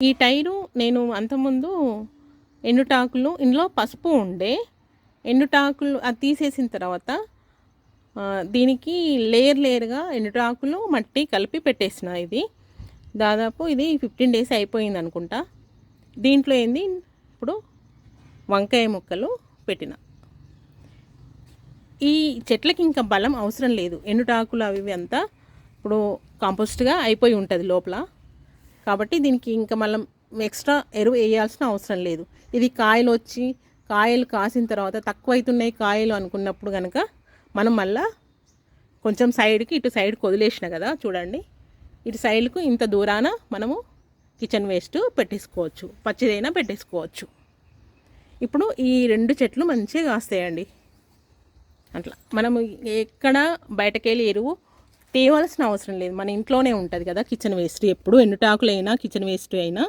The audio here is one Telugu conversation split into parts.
ఈ టైరు నేను అంతకుముందు ఎండుటాకులు ఇందులో పసుపు ఉండే. ఎండుటాకులు అది తీసేసిన తర్వాత దీనికి లేయర్ లేయర్గా ఎండుటాకులు మట్టి కలిపి పెట్టేసిన ఇది. దాదాపు ఇది ఫిఫ్టీన్ డేస్ అయిపోయింది అనుకుంటా. దీంట్లో ఏంది? ఇప్పుడు వంకాయ ముక్కలు పెట్టిన. ఈ చెట్లకి ఇంకా బలం అవసరం లేదు. ఎండుటాకులు అవి అంతా ఇప్పుడు కాంపోస్ట్గా అయిపోయి ఉంటుంది లోపల. కాబట్టి దీనికి ఇంకా మళ్ళీ ఎక్స్ట్రా ఎరువు వేయాల్సిన అవసరం లేదు. ఇది కాయలు వచ్చి కాయలు కాసిన తర్వాత తక్కువ అవుతున్నాయి కాయలు అనుకున్నప్పుడు కనుక మనం మళ్ళా కొంచెం సైడ్కి ఇటు సైడ్కి వదిలేసిన కదా చూడండి. ఇటు సైడ్కు ఇంత దూరాన మనము కిచెన్ వేస్ట్ పెట్టేసుకోవచ్చు పచ్చిదైనా పెట్టేసుకోవచ్చు. ఇప్పుడు ఈ రెండు చెట్లు మంచిగా కాస్తాయండి. అట్లా. మనము ఎక్కడ బయటకెళ్ళి ఎరువు తేవాల్సిన అవసరం లేదు. మన ఇంట్లోనే ఉంటుంది కదా కిచెన్ వేస్ట్ ఎప్పుడు ఎండుటాకులు అయినా కిచెన్ వేస్ట్ అయినా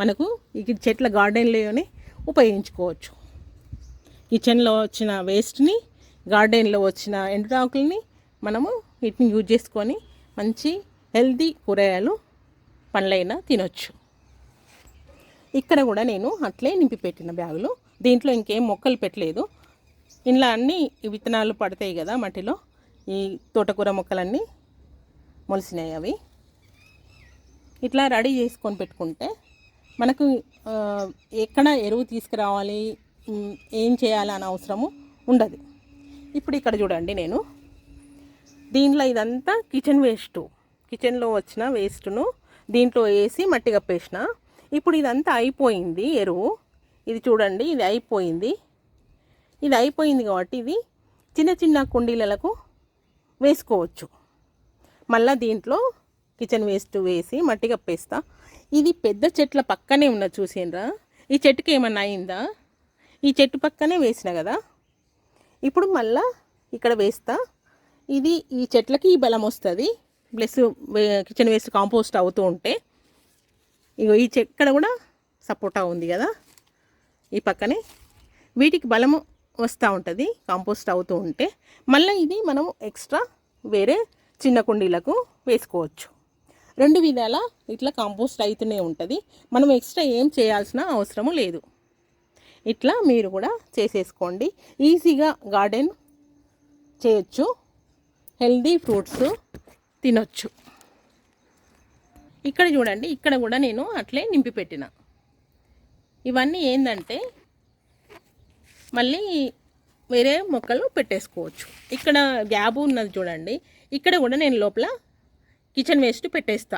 మనకు ఈ చెట్ల గార్డెన్లోనే ఉపయోగించుకోవచ్చు. కిచెన్లో వచ్చిన వేస్ట్ని గార్డెన్లో వచ్చిన ఎండుటాకుల్ని మనము వీటిని యూజ్ చేసుకొని మంచి హెల్తీ కూరగాయలు పండ్లైనా తినొచ్చు. ఇక్కడ కూడా నేను అట్లే నింపి పెట్టిన బ్యాగులు. దీంట్లో ఇంకేం మొక్కలు పెట్టలేదు. ఇంట్లో అన్ని విత్తనాలు పడతాయి కదా మట్టిలో. ఈ తోటకూర మొక్కలన్నీ మొలిసినాయి అవి. ఇట్లా రెడీ చేసుకొని పెట్టుకుంటే మనకు ఎక్కడ ఎరువు తీసుకురావాలి ఏం చేయాలి అని అవసరము ఉండదు. ఇప్పుడు ఇక్కడ చూడండి నేను. దీంట్లో ఇదంతా కిచెన్ వేస్ట్ కిచెన్లో వచ్చిన వేస్ట్ను దీంట్లో వేసి మట్టి కప్పేసిన. ఇప్పుడు ఇదంతా అయిపోయింది ఎరువు. ఇది చూడండి ఇది అయిపోయింది. ఇది అయిపోయింది కాబట్టి ఇది చిన్న చిన్న కుండీలకు వేసుకోవచ్చు. మళ్ళీ దీంట్లో కిచెన్ వేస్ట్ వేసి మట్టి కప్పేస్తా. ఇది పెద్ద చెట్ల పక్కనే ఉన్న చూసేనరా ఈ చెట్టుకి ఏమన్నా అయిందా? ఈ చెట్టు పక్కనే వేసిన కదా. ఇప్పుడు మళ్ళా ఇక్కడ వేస్తా. ఇది ఈ చెట్లకి ఈ బలం వస్తుంది. ప్లస్ వే- కిచెన్ వేస్ట్ కాంపోస్ట్ అవుతూ ఉంటే ఇగో ఈ చెక్కడ కూడా సపోటా ఉంది కదా. ఈ పక్కనే వీటికి బలము వస్తూ ఉంటుంది కాంపోస్ట్ అవుతూ ఉంటే. మళ్ళీ ఇది మనం ఎక్స్ట్రా వేరే చిన్న కుండీలకు వేసుకోవచ్చు. రెండు విధాల ఇట్లా కంపోస్ట్ అవుతూనే ఉంటుంది. మనం ఎక్స్ట్రా ఏం చేయాల్సిన అవసరము లేదు. ఇట్లా మీరు కూడా చేసేసుకోండి. ఈజీగా గార్డెన్ చేయొచ్చు. హెల్దీ ఫ్రూట్స్ తినొచ్చు. ఇక్కడ చూడండి ఇక్కడ కూడా నేను అట్లే నింపి పెట్టిన ఇవన్నీ ఏంటంటే మళ్ళీ వేరే మొక్కలు పెట్టేసుకోవచ్చు. ఇక్కడ గ్యాబ్ ఉన్నది చూడండి. ఇక్కడ కూడా నేను లోపల కిచెన్ వేస్ట్ పెట్టేస్తా.